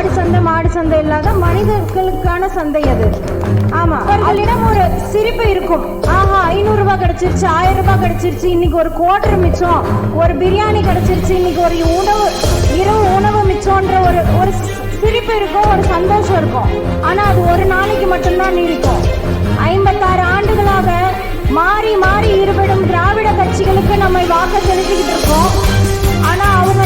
ஆடு சந்தை மாடு சந்தை இல்லாத மனிதர்களுக்கான சந்தை அது. ஆமா அவர்களிடம் ஒரு சிரிப்பு இருக்கும். ஆஹா ஐநூறு ரூபாய் கிடைச்சிருச்சு ஆயிரம் ரூபாய் கிடைச்சிருச்சு இன்னைக்கு ஒரு குவார்டர் மிச்சம். ஒரு பிரியாணி கிடைச்சிருச்சு இன்னைக்கு ஒரு உணவு இரவு உணவு மிச்சம்ன்ற ஒரு ஒரு சிரிப்பு இருக்கும் ஒரு சந்தோஷம் இருக்கும். ஆனா அது ஒரு நாளைக்கு மட்டும்தான் நீடிக்கும். ஐம்பத்தாறு ஆண்டுகளாக மாறி மாறி இருபடும் திராவிட கட்சிகளுக்கு நம்மை வாக்கு செலுத்திக்கிட்டு இருக்கோம். ஆனா அவங்க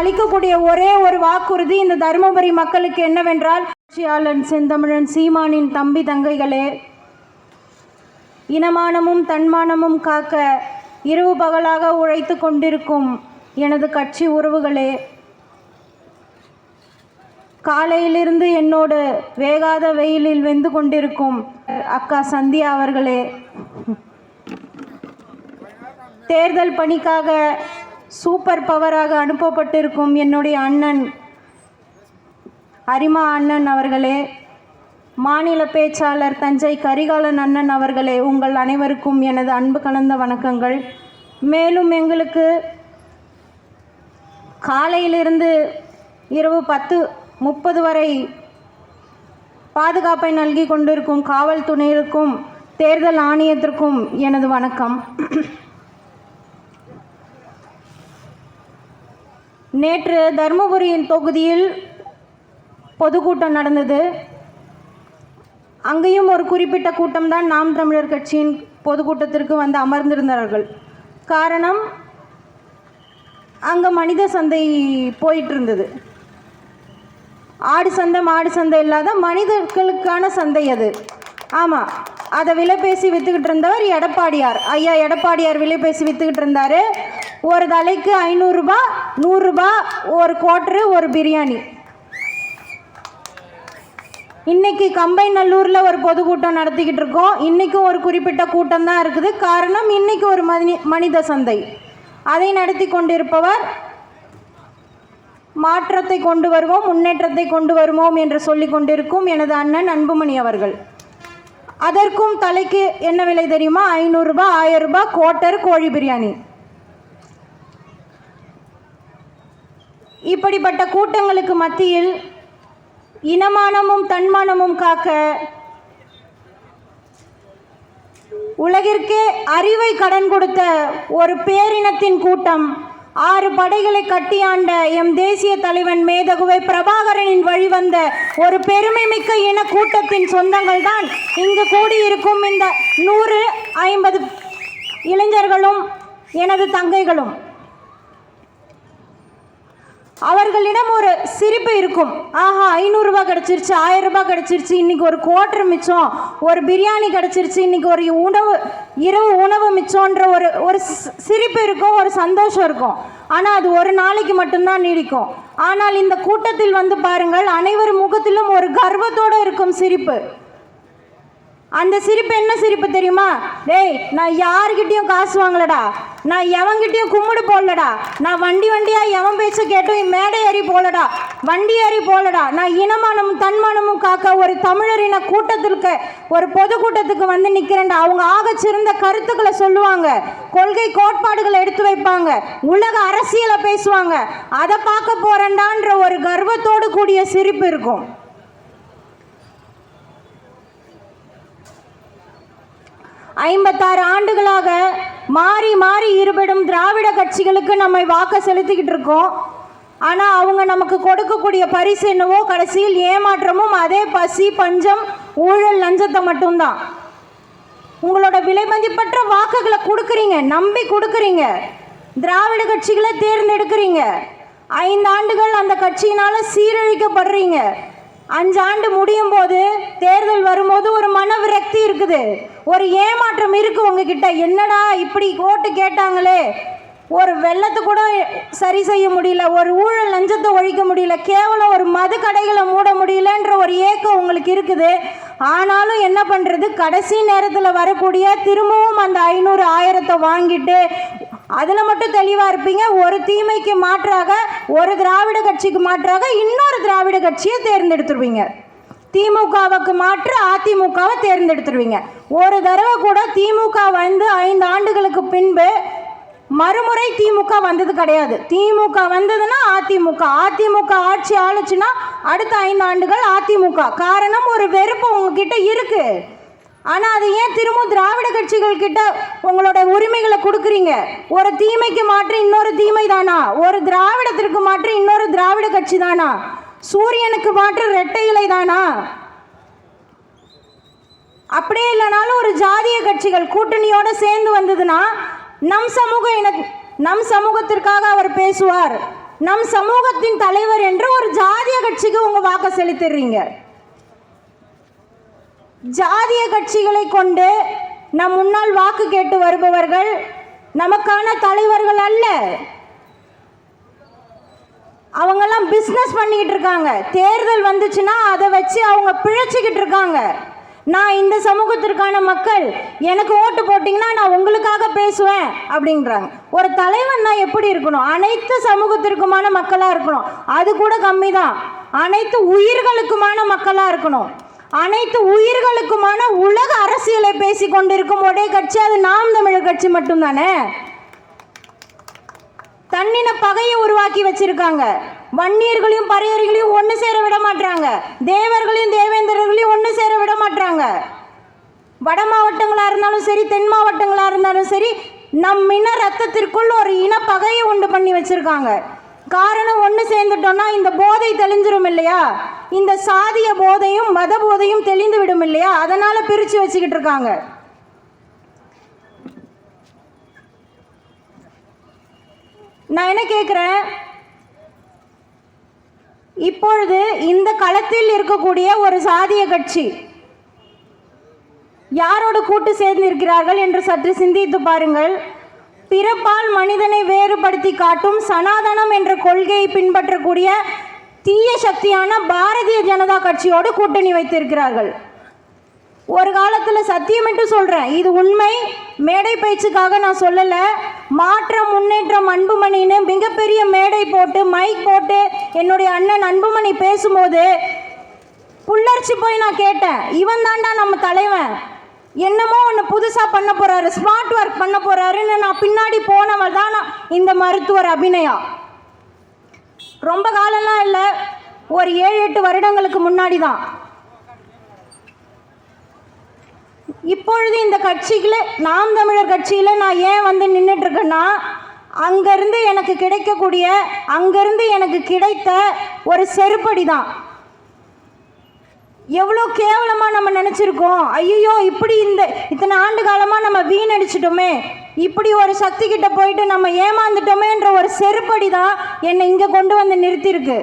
அளிக்கக்கூடிய ஒரே ஒரு வாக்குறுதி இந்த தருமபுரி மக்களுக்கு என்னவென்றால் ஆட்சியாளன் செந்தமிழன் சீமானின் தம்பி தங்கைகளே. இனமானமும் தன்மானமும் காக்க இரவு பகலாக உழைத்து கொண்டிருக்கும் எனது கட்சி உறவுகளே காலையிலிருந்து என்னோடு வேகாத வெயிலில் வெந்து கொண்டிருக்கும் அக்கா சந்தியா அவர்களே. தேர்தல் பணிக்காக சூப்பர் பவராக அனுப்பப்பட்டிருக்கும் என்னுடைய அண்ணன் அரிமா அண்ணன் அவர்களே மாநில பேச்சாளர் தஞ்சை கரிகாலன் அண்ணன் அவர்களே உங்கள் அனைவருக்கும் எனது அன்பு கலந்த வணக்கங்கள். மேலும் எங்களுக்கு காலையிலிருந்து இரவு பத்து முப்பது வரை பாதுகாப்பை நல்கி கொண்டிருக்கும் காவல்துறையினருக்கும் தேர்தல் ஆணையத்திற்கும் எனது வணக்கம். நேற்று தருமபுரியின் தொகுதியில் பொதுக்கூட்டம் நடந்தது. அங்கேயும் ஒரு குறிப்பிட்ட கூட்டம்தான் நாம் தமிழர் கட்சியின் பொதுக்கூட்டத்திற்கு வந்து அமர்ந்திருந்தார்கள். காரணம் அங்கே மனித சந்தை போயிட்டு இருந்தது ஆடு சந்தை மாடு சந்தை இல்லாத மனிதர்களுக்கான சந்தை அது. ஆமாம் அதை விலை பேசி விற்றுக்கிட்டு இருந்தவர் எடப்பாடியார். ஐயா எடப்பாடியார் விலை பேசி விற்றுக்கிட்டு இருந்தார். ஒரு தலைக்கு ஐநூறுரூபா நூறுரூபா ஒரு குவாட்ரு ஒரு பிரியாணி. இன்னைக்கு கம்பைநல்லூரில் ஒரு பொதுக்கூட்டம் நடத்திக்கிட்டு இருக்கோம். இன்றைக்கும் ஒரு குறிப்பிட்ட கூட்டம் தான் இருக்குது. காரணம் இன்னைக்கு ஒரு மனி மனித சந்தை. அதை நடத்தி கொண்டிருப்பவர் மாற்றத்தை கொண்டு வருவோம் முன்னேற்றத்தை கொண்டு வருவோம் என்று சொல்லி கொண்டிருக்கும் எனது அண்ணன் அன்புமணி அவர்கள். அதற்கும் தலைக்கு என்ன விலை தெரியுமா? ஐநூறுரூபா ஆயிரம் ரூபாய் கோட்டர் கோழி பிரியாணி. இப்படிப்பட்ட கூட்டங்களுக்கு மத்தியில் இனமானமும் தன்மானமும் காக்க உலகிற்கே அறிவை கடன் கொடுத்த ஒரு பேரினத்தின் கூட்டம் ஆறு படைகளை கட்டியாண்ட எம் தேசிய தலைவன் மேதகுவை பிரபாகரனின் வழிவந்த ஒரு பெருமைமிக்க இன கூட்டத்தின் சொந்தங்கள் தான் இங்கு கூடியிருக்கும் இந்த நூறு ஐம்பது இளைஞர்களும் எனது தங்கைகளும். அவர்களிடம் ஒரு சிரிப்பு இருக்கும். ஆஹா ஐநூறுரூபா கிடச்சிருச்சு ஆயிரம் ரூபாய் கிடச்சிருச்சு இன்றைக்கி ஒரு குவார்டர் மிச்சம் ஒரு பிரியாணி கிடச்சிருச்சு இன்றைக்கி ஒரு உணவு இரவு உணவு மிச்சம்ன்ற ஒரு ஒரு சிரிப்பு இருக்கும் ஒரு சந்தோஷம் இருக்கும். ஆனால் அது ஒரு நாளைக்கு மட்டும்தான் நீடிக்கும். ஆனால் இந்த கூட்டத்தில் வந்து பாருங்கள் அனைவர் முகத்திலும் ஒரு கர்வத்தோடு இருக்கும் சிரிப்பு. அந்த சிரிப்பு என்ன சிரிப்பு தெரியுமா? டேய் நான் யாருக்கிட்டேயும் காசு வாங்கலடா. நான் எவன்கிட்டயும் கும்பிடு போடலடா. நான் வண்டி வண்டியாக எவன் பேச்ச கேட்டும் மேடை ஏறி போலடா. வண்டி ஏறி போலடா. நான் இனமானமும் தன்மானமும் காக்க ஒரு தமிழரின கூட்டத்திற்கு ஒரு பொதுக்கூட்டத்துக்கு வந்து நிற்கிறேன்டா அவங்க ஆகச் சிறந்த கருத்துக்களை சொல்லுவாங்க. கொள்கை கோட்பாடுகளை எடுத்து வைப்பாங்க. உலக அரசியலை பேசுவாங்க. அதை பார்க்க போறேன்டான்ற ஒரு கர்வத்தோடு கூடிய சிரிப்பு இருக்கும். ஐம்பத்தாறு ஆண்டுகளாக மாறி மாறி இருபடும் திராவிட கட்சிகளுக்கு நம்மை வாக்கு செலுத்திக்கிட்டு இருக்கோம். ஆனால் அவங்க நமக்கு கொடுக்கக்கூடிய பரிசு என்னவோ கடைசியில் ஏமாற்றமும் அதே பசி பஞ்சம் ஊழல் லஞ்சத்தை மட்டும்தான். உங்களோட விலைமதிப்பற்ற வாக்குகளை கொடுக்குறீங்க நம்பி கொடுக்குறீங்க. திராவிட கட்சிகளை தேர்ந்தெடுக்கிறீங்க. ஐந்து ஆண்டுகள் அந்த கட்சியினால் சீரழிக்கப்படுறீங்க. அஞ்சு ஆண்டு முடியும் போது தேர்தல் வரும்போது ஒரு மன விரக்தி இருக்குது. ஒரு ஏமாற்றம் இருக்கு உங்ககிட்ட. என்னடா இப்படி ஓட்டு கேட்டாங்களே? ஒரு வெள்ளத்தை கூட சரி செய்ய முடியல. ஒரு ஊழல் லஞ்சத்தை ஒழிக்க முடியல. கேவலம் ஒரு மது கடைகளை மூட முடியலன்ற ஒரு ஏக்கம் உங்களுக்கு இருக்குது. ஆனாலும் என்ன பண்ணுறது கடைசி நேரத்தில் வரக்கூடிய திரும்பவும் அந்த ஐநூறு ஆயிரத்தை வாங்கிட்டு அதில் மட்டும் தெளிவாக இருப்பீங்க. ஒரு தீமைக்கு மாற்றாக ஒரு திராவிட கட்சிக்கு மாற்றாக இன்னொரு திராவிட கட்சியை தேர்ந்தெடுத்துருவீங்க. திமுகவுக்கு மாற்று அதிமுகவை தேர்ந்தெடுத்துருவீங்க. ஒரு தடவை கூட திமுக வந்து ஐந்து ஆண்டுகளுக்கு பின்பு மறுமுறை திமுக வந்தது கிடையாது. திமுக வந்ததுன்னா அதிமுக. அதிமுக ஆட்சி ஆளுச்சுன்னா அடுத்த ஐந்து ஆண்டுகள் அதிமுக. காரணம் ஒரு வெறுப்பு உங்ககிட்ட இருக்குது ஆனால் அது ஏன் திரும்ப திராவிட கட்சிகள் கிட்ட உங்களோட உரிமைகளை கொடுக்குறீங்க? ஒரு தீமைக்கு மாற்று இன்னொரு தீமை தானா? ஒரு திராவிடத்திற்கு மாற்று இன்னொரு திராவிட கட்சி தானா? சூரியனுக்கு மாற்று ரெட்டை இலை தானா? அப்படியே இல்லைனாலும் ஒரு ஜாதிய கட்சிகள் கூட்டணியோடு சேர்ந்து வந்ததுன்னா நம் சமூக இன நம் சமூகத்திற்காக அவர் பேசுவார். நம் சமூகத்தின் தலைவர் என்று ஒரு ஜாதிய கட்சிக்கு உங்கள் வாக்கு செலுத்திடுறீங்க. ஜாதிய கட்சிகளை கொண்டு நம் முன்னால் வாக்கு கேட்டு வருபவர்கள் நமக்கான தலைவர்கள் அல்ல. அவங்கெல்லாம் பிஸ்னஸ் பண்ணிக்கிட்டு இருக்காங்க. தேர்தல் வந்துச்சுன்னா அதை வச்சு அவங்க பிழைச்சிக்கிட்டு இருக்காங்க. நான் இந்த சமூகத்திற்கான மக்கள் எனக்கு ஓட்டு போட்டிங்கன்னா நான் உங்களுக்காக பேசுவேன் அப்படின்றாங்க. ஒரு தலைவன் நான் எப்படி இருக்கணும்? அனைத்து சமூகத்திற்குமான மக்களாக இருக்கணும். அது கூட கம்மி தான் அனைத்து உயிர்களுக்குமான மக்களாக இருக்கணும். அனைத்து உயிர்களுக்குமான உலக அரசியலை பேசி கொண்டிருக்கும் ஒரே கட்சி அது நாம் தமிழர் கட்சி மட்டும்தானே? தன்னின பகையை உருவாக்கி வச்சிருக்காங்க. வன்னியர்களையும் பறையர்களையும் ஒன்று சேர விட மாட்டாங்க தேவர்களையும் தேவேந்திரர்களையும் ஒன்று சேர விட மாட்டாங்க வட மாவட்டங்களா இருந்தாலும் சரி தென் மாவட்டங்களா இருந்தாலும் சரி நம் இன ரத்தத்திற்குள் ஒரு இன பகையை உண்டு பண்ணி வச்சிருக்காங்க. காரணம் ஒன்று சேர்ந்துட்டோம்னா இந்த போதை தெளிஞ்சிரும் இல்லையா? இந்த சாதிய போதையும் மத போதையும் தெளிந்து விடும் இல்லையா? அதனால பிரிச்சு வச்சுக்கிட்டு இருக்காங்க. நான் என்ன கேட்குறேன் இப்பொழுது இந்த களத்தில் இருக்கக்கூடிய ஒரு சாதிய கட்சி யாரோடு கூட்டு சேர்ந்திருக்கிறார்கள் என்று சற்று சிந்தித்து பாருங்கள். பிறப்பால் மனிதனை வேறுபடுத்தி காட்டும் சனாதனம் என்ற கொள்கையை பின்பற்றக்கூடிய தீய சக்தியான பாரதிய ஜனதா கட்சியோடு கூட்டணி வைத்திருக்கிறார்கள். ஒரு காலத்தில் சத்தியமிட்டு சொல்கிறேன் இது உண்மை. மேடை பேச்சுக்காக நான் சொல்லலை. மாற்றம் முன்னேற்றம் அன்புமணின்னு மிகப்பெரிய மேடை போட்டு மைக் போட்டு என்னுடைய அண்ணன் அன்புமணி பேசும்போது புல்லரிச்சு போய் நான் கேட்டேன். இவன் தாண்டா நம்ம தலைவன். என்னமோ ஒன்று புதுசாக பண்ண போகிறாரு ஸ்மார்ட் ஒர்க் பண்ண போகிறாருன்னு நான் பின்னாடி போனவள் தான் நான் இந்த மருத்துவர் அபிநயா. ரொம்ப காலம்லாம் இல்லை. ஒரு ஏழு எட்டு வருடங்களுக்கு முன்னாடி தான் இப்பொழுது இந்த கட்சியில் நாம் தமிழர் கட்சியில் நான் ஏன் வந்து நின்றுட்டுருக்கேன்னா அங்கேருந்து எனக்கு கிடைக்கக்கூடிய அங்கேருந்து எனக்கு கிடைத்த ஒரு செருப்படி தான் எவ்வளோ கேவலமாக நம்ம நினச்சிருக்கோம். ஐயோ இப்படி இந்த இத்தனை ஆண்டு காலமாக நம்ம வீணடிச்சிட்டோமே. இப்படி ஒரு சக்தி கிட்ட போயிட்டு நம்ம ஏமாந்துட்டோமேன்ற ஒரு செருப்படி தான் என்னை இங்கே கொண்டு வந்து நிறுத்தியிருக்கு.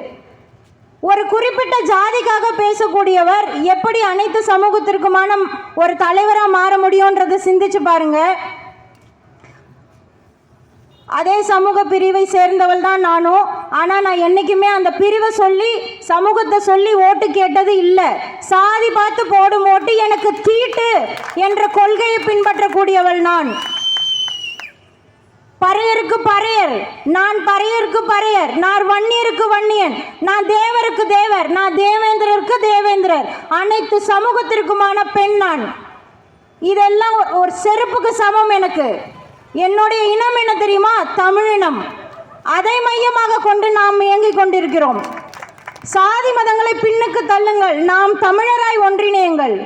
ஒரு குறிப்பிட்ட ஜாதிக்காக பேசக்கூடியவர் எப்படி அனைத்து சமூகத்திற்குமான ஒரு தலைவராக மாற முடியுன்றதை சிந்திச்சு பாருங்கள் அதே சமூக பிரிவை சேர்ந்தவள் தான் நானும் ஆனால் நான் என்றைக்குமே அந்த பிரிவை சொல்லி சமூகத்தை சொல்லி ஓட்டு கேட்டது இல்லை. சாதி பார்த்து போடும் ஓட்டு எனக்கு தீட்டு என்ற கொள்கையை பின்பற்றக்கூடியவள் நான். பறையருக்கு பறையர் நான் பறையருக்கு பறையர் நான் வன்னியருக்கு வன்னியன் நான் தேவருக்கு தேவர் நான் தேவேந்திரருக்கு தேவேந்திரர் அனைத்து சமூகத்திற்குமான பெண் நான். இதெல்லாம் ஒரு- ஒரு செருப்புக்கு சமம் எனக்கு. என்னுடைய இனம் என்ன தெரியுமா? தமிழினம் அதை மையமாக கொண்டு நாம் இயங்கிக் கொண்டிருக்கிறோம். சாதி மதங்களை பின்னுக்கு தள்ளுங்கள். நாம் தமிழராய் ஒன்றிணையுங்கள்.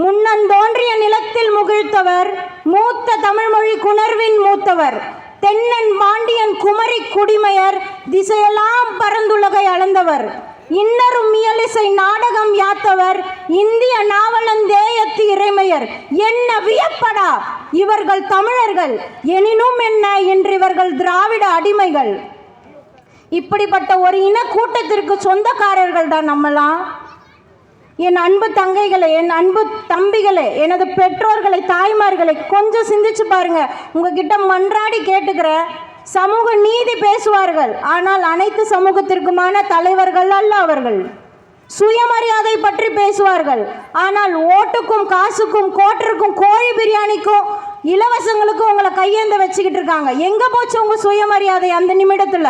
முன்னன் தோன்றிய நிலத்தில் முகிழ்த்தவர் மூத்த தமிழ்மொழி குணர்வின் மூத்தவர் தென்னன் பாண்டியன் குமரி குடிமையர் திசையெல்லாம் பரந்துலகை அளந்தவர். இன்னரும் இயலிசை நாடகம் யாத்தவர் இந்திய நாவலந்தேயத்து இறைமையர். என்ன வியப்படா? இவர்கள் தமிழர்கள். எனினும் என்ன? என்று இவர்கள் திராவிட அடிமைகள். இப்படிப்பட்ட ஒரு இன கூட்டத்திற்கு சொந்தக்காரர்கள் தான் நம்மளாம் என் அன்பு தங்கைகளே என் அன்பு தம்பிகளே எனது பெற்றோர்களை தாய்மார்களை கொஞ்சம் சிந்திச்சு பாருங்க. உங்ககிட்ட மன்றாடி கேட்டுக்கிறேன். சமூக நீதி பேசுவார்கள். ஆனால் அனைத்து சமூகத்திற்குமான தலைவர்கள் அல்ல அவர்கள். சுயமரியாதை பற்றி பேசுவார்கள். ஆனால் ஓட்டுக்கும் காசுக்கும் கோட்டிற்கும் கோழி பிரியாணிக்கும் இலவசங்களுக்கும் உங்களை கையேந்த வச்சுக்கிட்டு இருக்காங்க. எங்க போச்சு உங்க சுயமரியாதை அந்த நிமிடத்துல?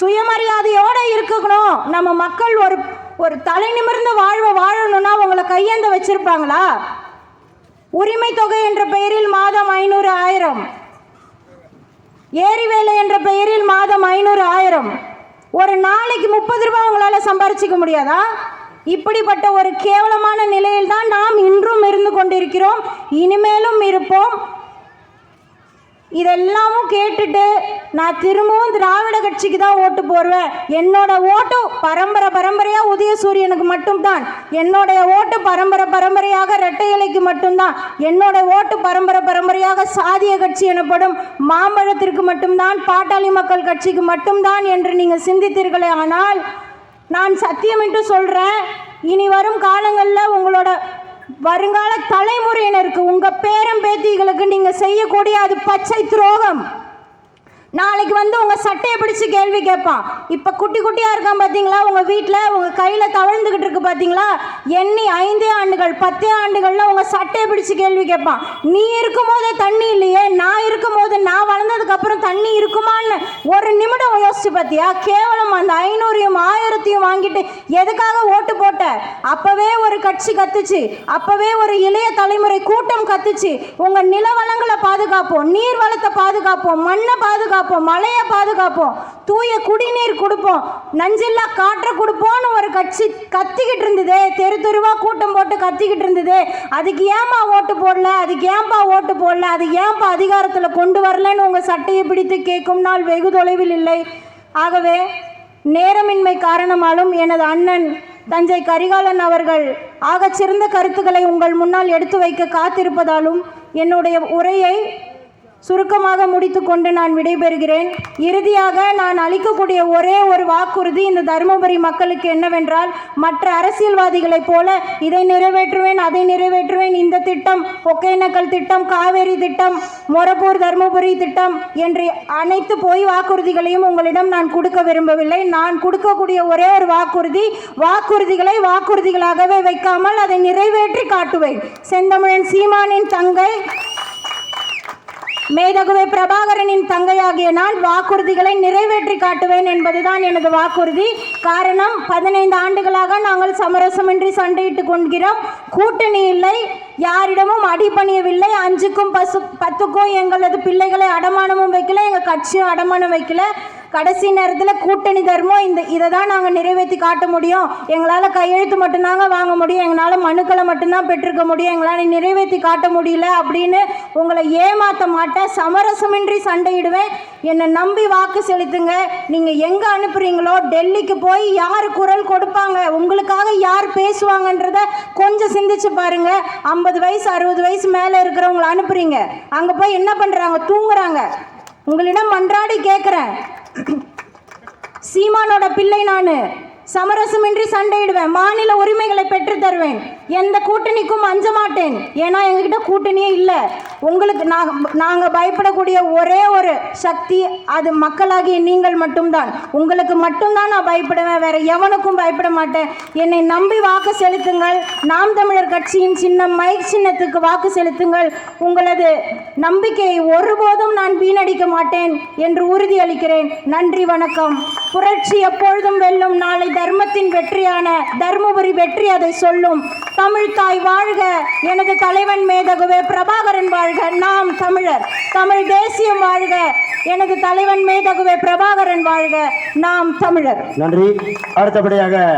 சுயமரியாதையோட இருக்கணும். நம்ம மக்கள் ஒரு ஒரு தலை நிமிர்ந்த வாழ்வை வாழணும்னா உங்களை கையேந்த வச்சிருப்பாங்களா? உரிமை தொகை என்ற பெயரில் மாதம் ஐநூறு ஆயிரம். ஏரி வேலை என்ற பெயரில் மாதம் ஐநூறு ஆயிரம். ஒரு நாளைக்கு முப்பது ரூபாய் உங்களால் சம்பாரிச்சிக்க முடியாதா? இப்படிப்பட்ட ஒரு கேவலமான நிலையில் தான் நாம் இன்றும் இருந்து கொண்டிருக்கிறோம். இனிமேலும் இருப்போம். இதெல்லாமும் கேட்டுட்டு நான் திரும்பவும் திராவிட கட்சிக்கு தான் ஓட்டு போடுவேன். என்னோட ஓட்டு பரம்பரை பரம்பரையாக உதயசூரியனுக்கு மட்டும்தான். என்னுடைய ஓட்டு பரம்பரை பரம்பரையாக இரட்டை இலைக்கு மட்டும்தான். என்னோட ஓட்டு பரம்பரை பரம்பரையாக சாதிய கட்சி எனப்படும் மாம்பழத்திற்கு மட்டும்தான் பாட்டாளி மக்கள் கட்சிக்கு மட்டும்தான் என்று நீங்கள் சிந்தித்தீர்களே ஆனால் நான் சத்தியமிட்டு சொல்கிறேன் இனி வரும் காலங்களில் உங்களோட வருங்கால தலைமுறையினருக்கு உங்க பேரம் பேத்திகளுக்கு நீங்க செய்யக்கூடிய அது பச்சை துரோகம். நாளைக்கு வந்து உங்கள் சட்டையை பிடிச்சி கேள்வி கேட்பான். இப்போ குட்டி குட்டியாக இருக்கான் பார்த்தீங்களா உங்கள் வீட்டில் உங்கள் கையில் தவழ்ந்துக்கிட்டு இருக்கு பார்த்தீங்களா எண்ணி ஐந்தே ஆண்டுகள் பத்தே ஆண்டுகளில் உங்கள் சட்டையை பிடிச்சி கேள்வி கேட்பான். நீ இருக்கும் போதே தண்ணி இல்லையே நான் இருக்கும் போது நான் வளர்ந்ததுக்கப்புறம் தண்ணி இருக்குமான்னு ஒரு நிமிடம் யோசிச்சு பார்த்தியா கேவலம் அந்த ஐநூறையும் ஆயிரத்தையும் வாங்கிட்டு எதுக்காக ஓட்டு போட்ட? அப்போவே ஒரு கட்சி கத்துச்சு. அப்பவே ஒரு இளைய தலைமுறை கூட்டம் கத்துச்சு. உங்கள் நில வளங்களை பாதுகாப்போம் நீர் வளத்தை பாதுகாப்போம் மண்ணை பாதுகாப்போம். மழையை பாதுகாப்போம் தூய குடிநீர் கொடுப்போம் நஞ்செல்லாம் காற்றை கொடுப்போம்னு ஒரு கட்சி கத்திக்கிட்டு இருந்தது தெரு தெருவாக கூட்டம் போட்டு கத்திக்கிட்டு இருந்தது அதுக்கு ஏன்பா ஓட்டு போடல அதுக்கு ஏன்பா ஓட்டு போடல அது ஏன்பா அதிகாரத்தில் கொண்டு வரலன்னு உங்கள் சட்டையை பிடித்து கேட்கும் நாள் வெகு தொலைவில் இல்லை. ஆகவே நேரமின்மை காரணமாலும் எனது அண்ணன் தஞ்சை கரிகாலன் அவர்கள் ஆகச்சிறந்த கருத்துக்களை உங்கள் முன்னால் எடுத்து வைக்க காத்திருப்பதாலும் என்னுடைய உரையை சுருக்கமாக முடித்துக்கொண்டு நான் விடைபெறுகிறேன். இறுதியாக நான் அளிக்கக்கூடிய ஒரே ஒரு வாக்குறுதி இந்த தருமபுரி மக்களுக்கு என்னவென்றால் மற்ற அரசியல்வாதிகளைப் போல இதை நிறைவேற்றுவேன் அதை நிறைவேற்றுவேன் இந்த திட்டம் ஒகேனக்கல் திட்டம் காவேரி திட்டம் மொரப்பூர் தருமபுரி திட்டம் என்று அனைத்து போய் வாக்குறுதிகளையும் உங்களிடம் நான் கொடுக்க விரும்பவில்லை. நான் கொடுக்கக்கூடிய ஒரே ஒரு வாக்குறுதி வாக்குறுதிகளை வாக்குறுதிகளாகவே வைக்காமல் அதை நிறைவேற்றி காட்டுவேன். செந்தமிழன் சீமானின் தங்கை மேதகுவே பிரபாகரனின் தங்கையாகிய நான் வாக்குறுதிகளை நிறைவேற்றி காட்டுவேன் என்பதுதான் எனது வாக்குறுதி. காரணம் பதினைந்து ஆண்டுகளாக நாங்கள் சமரசமின்றி சண்டையிட்டு கொள்கிறோம் கூட்டணி இல்லை யாரிடமும் அடிபணியவில்லை அஞ்சுக்கும் பசு பத்துக்கும் எங்களது பிள்ளைகளை அடமானமும் வைக்கல எங்கள் கட்சியும் அடமானம் வைக்கல. கடைசி நேரத்தில் கூட்டணி தர்மம் இந்த இதை தான் நாங்கள் நிறைவேற்றி காட்ட முடியும். எங்களால் கையெழுத்து மட்டும்தாங்க வாங்க முடியும். எங்களால் மனுக்களை மட்டும்தான் பெற்றிருக்க முடியும். எங்களால் நிறைவேற்றி காட்ட முடியல அப்படின்னு உங்களை ஏமாற்ற மாட்டேன். சமரசமின்றி சண்டையிடுவேன். என்னை நம்பி வாக்கு செலுத்துங்க. நீங்கள் எங்கே அனுப்புறீங்களோ டெல்லிக்கு போய் யார் குரல் கொடுப்பாங்க? உங்களுக்காக யார் பேசுவாங்கன்றத கொஞ்சம் சிந்திச்சு பாருங்க. ஐம்பது வயசு அறுபது வயசு மேலே இருக்கிறவங்களை அனுப்புறீங்க. அங்கே போய் என்ன பண்ணுறாங்க தூங்குறாங்க. உங்களிடம் மன்றாடி கேட்குறேன் சீமானோட பிள்ளை நான். சமரசமின்றி சண்டையிடுவேன். மாநில உரிமைகளை பெற்று தருவேன். எந்த கூட்டணிக்கும் அஞ்ச மாட்டேன். ஏன்னா எங்ககிட்ட கூட்டணியே இல்லை. உங்களுக்கு நாங்கள் பயப்படக்கூடிய ஒரே ஒரு சக்தி அது மக்களாகிய நீங்கள் மட்டும்தான். உங்களுக்கு மட்டும்தான் நான் பயப்படுவேன். வேற எவனுக்கும் பயப்பட மாட்டேன். என்னை நம்பி வாக்கு செலுத்துங்கள். நாம் தமிழர் கட்சியின் சின்னம் மைக் சின்னத்துக்கு வாக்கு செலுத்துங்கள். உங்களது நம்பிக்கையை ஒருபோதும் நான் வீணடிக்க மாட்டேன் என்று உறுதியளிக்கிறேன். நன்றி வணக்கம். புரட்சி எப்பொழுதும் வெல்லும். நாளை தர்மத்தின் வெற்றியான தர்மபுரி வெற்றி அதை சொல்லும். தமிழ் தாய் வாழ்க. எனது தலைவன் மேதகுவே பிரபாகரன் வாழ்க. நாம் தமிழர். தமிழ் தேசியம் வாழ்க. எனது தலைவன் மேதகுவே பிரபாகரன் வாழ்க. நாம் தமிழர். நன்றி. அடுத்தபடியாக